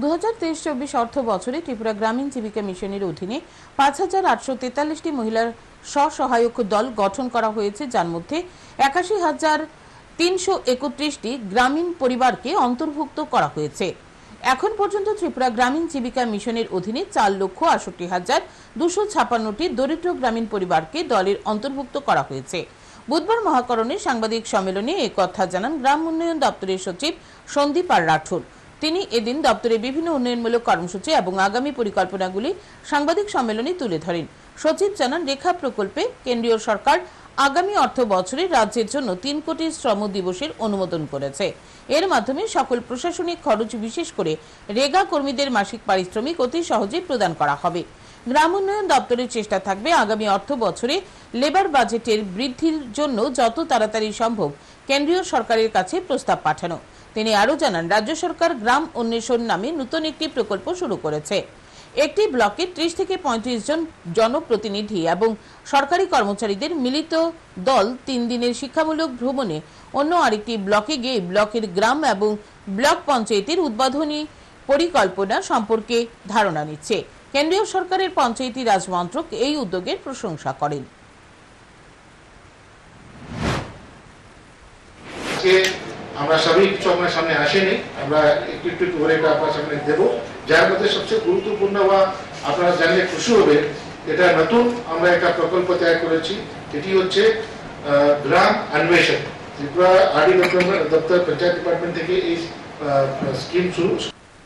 দু হাজার তেইশ চব্বিশ অর্থ বছরে ত্রিপুরা গ্রামীণ জীবিকা মিশনের অধীনে পাঁচ হাজার আটশো তেতাল্লিশটি মহিলার স্বসহায়ক দল গঠন করা হয়েছে, যার মধ্যে একাশি হাজার তিনশো একত্রিশটি গ্রামীণ পরিবারকে অন্তর্ভুক্ত করা হয়েছে। এখন পর্যন্ত ত্রিপুরা গ্রামীণ জীবিকা মিশনের অধীনে চার লক্ষ আষট্টি হাজার দুশো ছাপান্নটি দরিদ্র গ্রামীণ পরিবারকে দলের অন্তর্ভুক্ত করা হয়েছে। বুধবার মহাকরণে সাংবাদিক সম্মেলনে কথা জানান গ্রাম উন্নয়ন দপ্তরের সচিব সন্দীপ আর রাঠোর। তিনি এদিন দপ্তরের বিভিন্ন উন্নয়নমূলক কর্মসূচি এবং আগামী পরিকল্পনাগুলি সাংবাদিক সম্মেলনে তুলে ধরেন। সচিব জানান, রেখা প্রকল্পে কেন্দ্রীয় সরকার আগামী অর্থ বছরে রাজ্যের জন্য তিন কোটি শ্রম দিবসের অনুমোদন করেছে। এর মাধ্যমে সকল প্রশাসনিক খরচ বিশেষ করে রেগা কর্মীদের মাসিক পারিশ্রমিক অতি সহজে প্রদান করা হবে। গ্রাম উন্নয়ন দপ্তরের চেষ্টা থাকবে আগামী অর্থ বছরে লেবার বাজেটের বৃদ্ধির জন্য যত তাড়াতাড়ি সম্ভব কেন্দ্রীয় সরকারের কাছে প্রস্তাব পাঠানো। তিনি আরও জানান, রাজ্য সরকার গ্রাম অন্বেষণ নামে নতুন একটি প্রকল্প শুরু করেছে। একটি ব্লকে ত্রিশ থেকে পঁয়ত্রিশ জন জনপ্রতিনিধি এবং সরকারি কর্মচারীদের মিলিত দল তিন দিনের শিক্ষামূলক ভ্রমণে অন্য আরেকটি ব্লকে গিয়ে ব্লকের গ্রাম এবং ব্লক পঞ্চায়েতের উদ্বোধনী পরিকল্পনা সম্পর্কে ধারণা নিচ্ছে। কেন্দ্রীয় সরকারের পঞ্চায়েতি রাজ মন্ত্রক এই উদ্যোগের প্রশংসা করেন। আমরা সবই কিছু আপনার সামনে আসেনি, আমরা একটু একটু করে এটা আপনার সামনে দেব। যার মধ্যে সবচেয়ে গুরুত্বপূর্ণ বা আপনারা জানলে খুশি হবে এটা নতুন আমরা একটা প্রকল্প তৈরি করেছি, এটি হচ্ছে গ্রাম অন্বেষণ। ত্রিপুরা আরডি দপ্তর পঞ্চায়েত ডিপার্টমেন্ট থেকে এই স্কিম শুরু